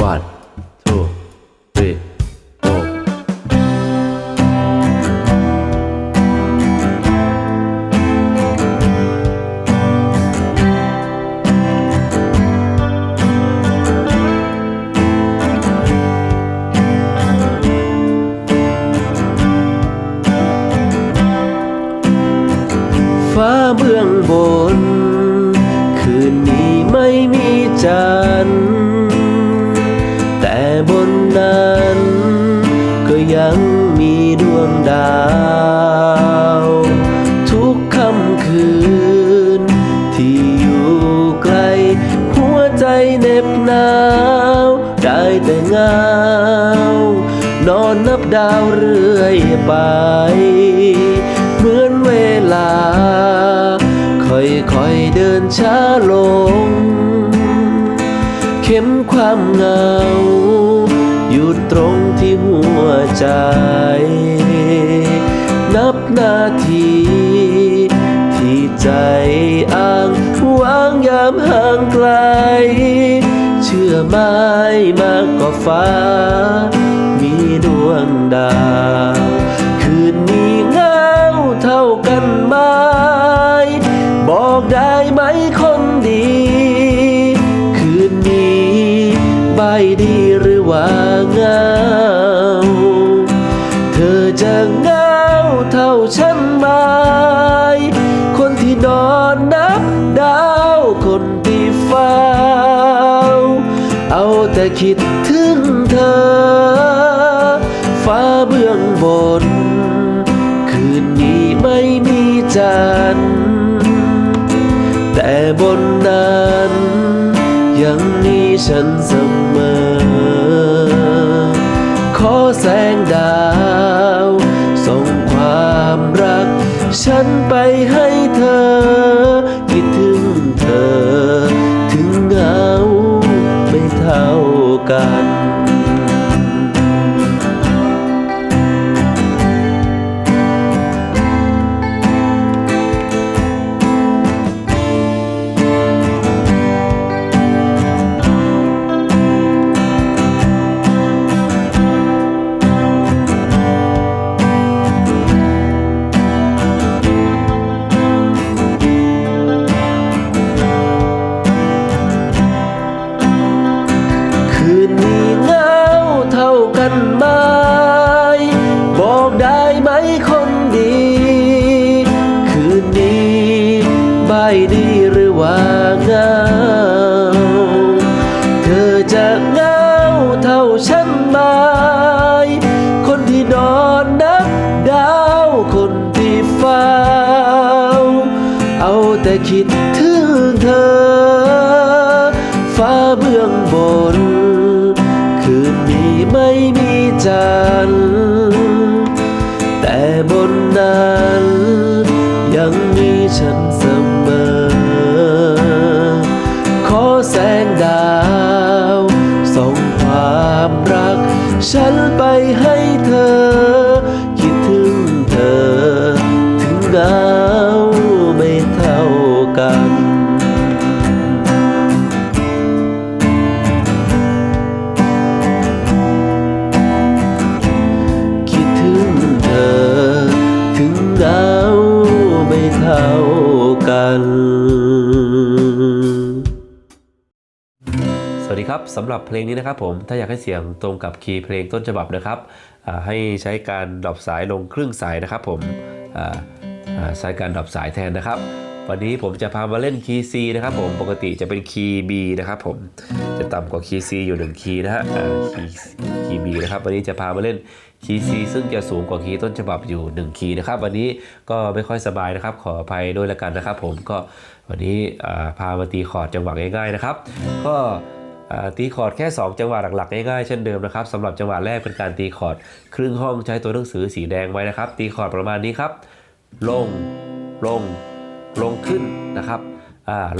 one two three four ฟ้าเเหน็บหนาว ได้แต่เงานอนนับดาวเรื่อยไป เหมือนเวลา ค่อยๆเดินช้าลง เข็มความเหงา อยู่ตรงที่หัวใจ นับนาที ที่ใจอ้างวางยามห่างไกล ไหมมากกว่าฟ้า มีดวงดาว คืนนี้เงาเท่ากันไหม บอกได้ไหมคนดี คืนนี้ใบดีหรือว่าเงา เธอจะเงาเท่าฉันไหม คนที่นอนนับดาวคนที่เฝ้า แต่คิดถึงเธอ ฟ้าเบื้องบน คืนนี้ไม่มีจันทร์แต่บนนั้น ยังมีฉันเสมอ ขอแสงดาวส่งความรัก ฉันไปให้เธอ เอาแต่คิดถึงเธอ สำหรับเพลงนี้นะครับผมถ้าอยากให้เสียงตรงกับคีย์เพลงต้นฉบับนะครับให้ใช้การดรอปสายลงครึ่งสายนะครับผมใช้การดรอปสายแทนนะครับ วันนี้ผมจะพามาเล่นคีย์ C นะครับผมปกติจะเป็นคีย์ B นะครับผมจะต่ำกว่าคีย์ C อยู่1คีย์นะฮะคีย์คีย์ B นะครับวันนี้จะพามาเล่นคีย์ C ซึ่งจะสูงกว่าคีย์ต้นฉบับอยู่1คีย์นะครับ วันนี้ก็ไม่ค่อยสบายนะครับ ขออภัยด้วยละกันนะครับ ผมก็วันนี้พามาตีคอร์ดจังหวะง่ายๆนะครับ ก็ ตีคอร์ดแค่ 2 จังหวะหลักๆง่ายๆเช่นเดิมนะครับสำหรับจังหวะแรกเป็นการตีคอร์ดครึ่งห้องใช้ตัวหนังสือสีแดงไว้นะครับ ตีคอร์ดประมาณนี้ครับ ลงลงลงขึ้นนะครับ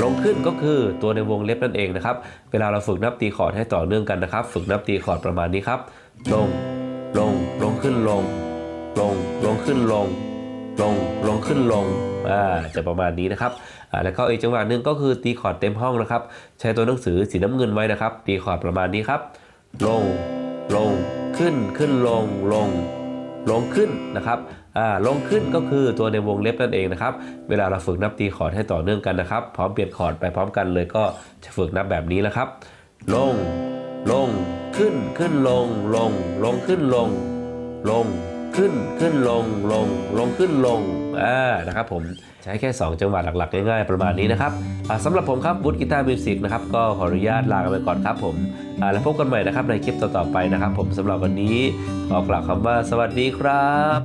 ลงขึ้นก็คือตัวในวงเล็บนั่นเองนะครับ เวลาเราฝึกนับตีคอร์ดให้ต่อเนื่องกันนะครับ ฝึกนับตีคอร์ดประมาณนี้ครับ ลง ลง ลงขึ้นลง ลง ลงขึ้นลง ลง ลงขึ้นลง อ่าจะประมาณนี้นะครับอ่าแล้วก็อีกจังหวะหนึ่งก็คือตีคอร์ดเต็มห้องนะครับ ใช้ตัวหนังสือสีน้ำเงินไว้นะครับ ตีคอร์ดประมาณนี้ครับ ลง ลง ขึ้น ขึ้น ลง ลง ลงขึ้นนะครับอ่าลงขึ้นก็คือตัวในวงเล็บนั่นเองนะครับ เวลาเราฝึกนับตีคอร์ดให้ต่อเนื่องกันนะครับ พร้อมเปลี่ยนคอร์ดไปพร้อมกันเลยก็จะฝึกนับแบบนี้แล้วครับ ลง ลง ขึ้น ขึ้น ลง ลง ลง ขึ้น ลง ลง ขึ้นขึ้นลงลงลงขึ้นลงอ่านะครับผมใช้แค่ 2 จังหวะหลักๆ ง่ายๆ ประมาณนี้นะครับอ่าสำหรับผมครับวุฒิกีตาร์มิวสิกนะครับก็ขออนุญาตลากันไปก่อนครับผมอ่าแล้วพบกันใหม่นะครับในคลิปต่อๆไปนะครับ ผมสำหรับวันนี้ขอกล่าวคำว่าสวัสดีครับ